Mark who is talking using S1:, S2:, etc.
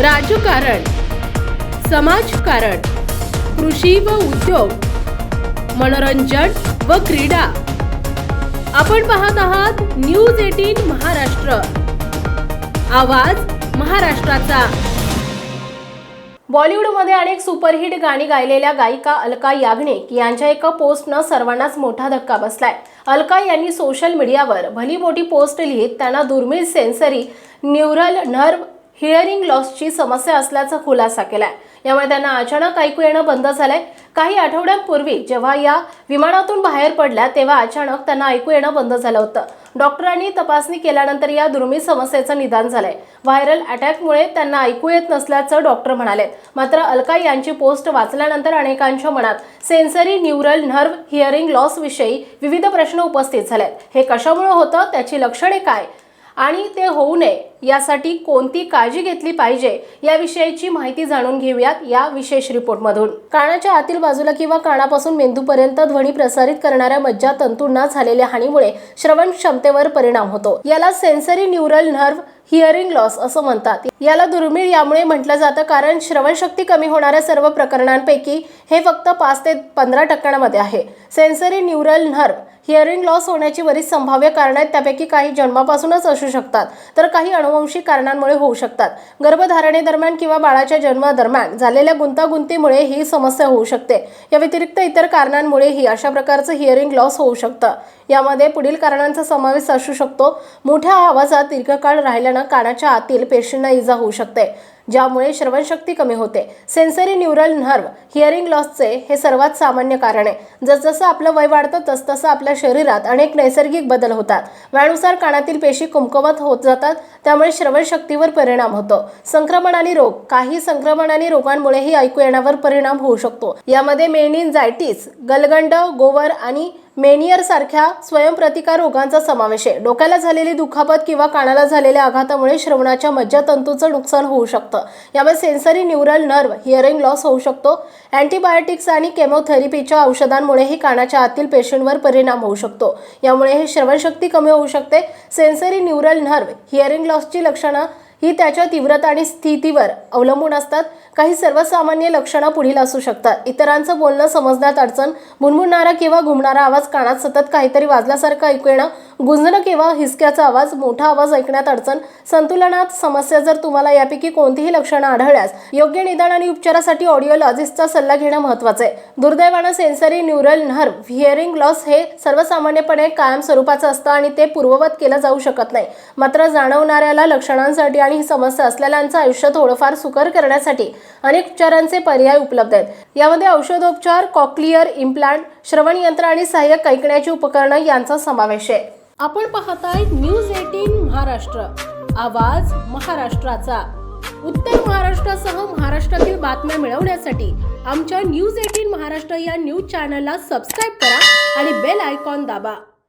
S1: राजकारण समाजकारण कृषी व उद्योग मनोरंजन व क्रीडा. आपण पाहत आहात न्यूज एटीन महाराष्ट्र. आवाज महाराष्ट्राचा. बॉलिवूडमध्ये अनेक सुपरहिट गाणी गायलेल्या गायिका अलका याग्निक यांच्या एका पोस्टनं सर्वांनाच मोठा धक्का बसलाय. अलका यांनी सोशल मीडियावर भली मोठी पोस्ट लिहित त्यांना दुर्मिळ सेन्सरी न्यूरल नर्व हिअरिंग लॉसची समस्या असल्याचा खुलासा केलाय. यामुळे त्यांना अचानक ऐकू येणं बंद झालंय. काही आठवड्यांपूर्वी जेव्हा या विमानातून बाहेर पडल्या तेव्हा अचानक त्यांना ऐकू येणं बंद झालं होतं. डॉक्टरांनी तपासणी केल्यानंतर या दुर्मिळ समस्येचं निदान झालंय. व्हायरल अटॅकमुळे त्यांना ऐकू येत नसल्याचं डॉक्टर म्हणाले मात्र अलका यांची पोस्ट वाचल्यानंतर अनेकांच्या मनात सेन्सरी न्यूरल नर्व हिअरिंग लॉसविषयी विविध प्रश्न उपस्थित झालेत. हे कशामुळे होतं? त्याची लक्षणे काय? आणि ते होऊ नये यासाठी कोणती काळजी घेतली पाहिजे याविषयीची माहिती जाणून घेऊयात या विशेष रिपोर्टमधून. कानाच्या आतील बाजूला किंवा कानापासून मेंदूपर्यंत ध्वनी प्रसारित करणाऱ्या मज्जा तंतूंना झालेल्या हानीमुळे श्रवण क्षमतेवर परिणाम होतो. याला sensory neural nerve hearing loss असं म्हणतात. याला दुर्मिळ यामुळे म्हटलं जातं कारण श्रवणशक्ती कमी होणाऱ्या सर्व प्रकरणांपैकी हे फक्त पाच ते पंधरा टक्क्यांमध्ये आहे. Sensory neural nerve hearing loss होण्याची बरीच संभाव्य कारणं आहेत. त्यापैकी काही जन्मापासूनच असू शकतात. तर काही अनुवंशिक कारणांमुळे होऊ शकतात. गर्भधारणेदरम्यान किंवा बाळाच्या जन्मादरम्यान झालेल्या गुंतागुंतीमुळे ही समस्या होऊ शकते. या व्यतिरिक्त इतर कारणांमुळेही अशा प्रकारचं हिअरिंग लॉस होऊ शकतं. यामध्ये पुढील कारणांचा समावेश असू शकतो. मोठ्या आवाजात दीर्घकाळ राहिल्यानं कानाच्या आतील पेशींना इजा होऊ शकते. ज्यामुळे श्रवणशक्ती कमी होते. सेन्सरी न्यूरल नर्व हिअरिंग लॉसचे हे सर्वात सामान्य कारण आहे. जसजसं आपलं वय वाढतं तसतसं आपल्या शरीरात अनेक नैसर्गिक बदल होतात. वेळानुसार कानातील पेशी कुमकवत होत जातात त्यामुळे श्रवणशक्तीवर परिणाम होतो. संक्रमण आणि रोग काही संक्रमण आणि रोगांमुळेही ऐकू येण्यावर परिणाम होऊ शकतो. यामध्ये मेनिनजायटिस गलगंड गोवर आणि मेनियरसारख्या स्वयंप्रतिकार रोगांचा समावेश आहे. डोक्याला झालेली दुखापत किंवा कानाला झालेल्या आघातामुळे श्रवणाच्या मज्जातंतूचं नुकसान होऊ शकतं. यामुळे sensory neural nerve hearing loss होऊ शकतो. अँटीबायोटिक्स आणि केमोथेरपीच्या औषधांमुळेही कानाच्या आतील पेशींवर परिणाम होऊ शकतो. यामुळे हे श्रवणशक्ती कमी होऊ शकते. सेन्सरी न्यूरल नर्व हिअरिंग लॉसची लक्षणं ही त्याच्या तीव्रता आणि स्थितीवर अवलंबून असतात. काही सर्वसामान्य लक्षणं पुढील असू शकतात. इतरांचं बोलणं समजण्यात अडचण मुणमुणणारा किंवा घुमणारा आवाज कानात सतत काहीतरी वाजल्यासारखं ऐकू येणं गुंजणं किंवा हिसक्याचा आवाज मोठा आवाज ऐकण्यात अडचण संतुलनात समस्या जर तुम्हाला यापैकी कोणतीही लक्षणं आढळल्यास योग्य निदान आणि उपचारासाठी ऑडिओलॉजिस्टचा सल्ला घेणं महत्त्वाचं आहे. दुर्दैवानं sensory neural nerve hearing loss हे सर्वसामान्यपणे कायम स्वरूपाचं असतं आणि ते पूर्ववत केलं जाऊ शकत नाही. मात्र जाणवणाऱ्याला लक्षणांसाठी आणि ही समस्या असलेल्यांचं आयुष्य थोडंफार सुकर करण्यासाठी अनेक उपचारांचे पर्याय उपलब्ध आहेत. यामध्ये औषधोपचार कॉक्लिअर इम्प्लांट श्रवण यंत्र आणि सहाय्यक ऐकण्याची उपकरणं यांचा समावेश आहे. आपण पाहताय न्यूज एटीन महाराष्ट्र. आवाज महाराष्ट्राचा. उत्तर महाराष्ट्रासह महाराष्ट्रातील बातम्या मिळवण्यासाठी आमच्या न्यूज एटीन महाराष्ट्र या न्यूज चॅनलला सबस्क्राईब करा आणि बेल आयकॉन दाबा.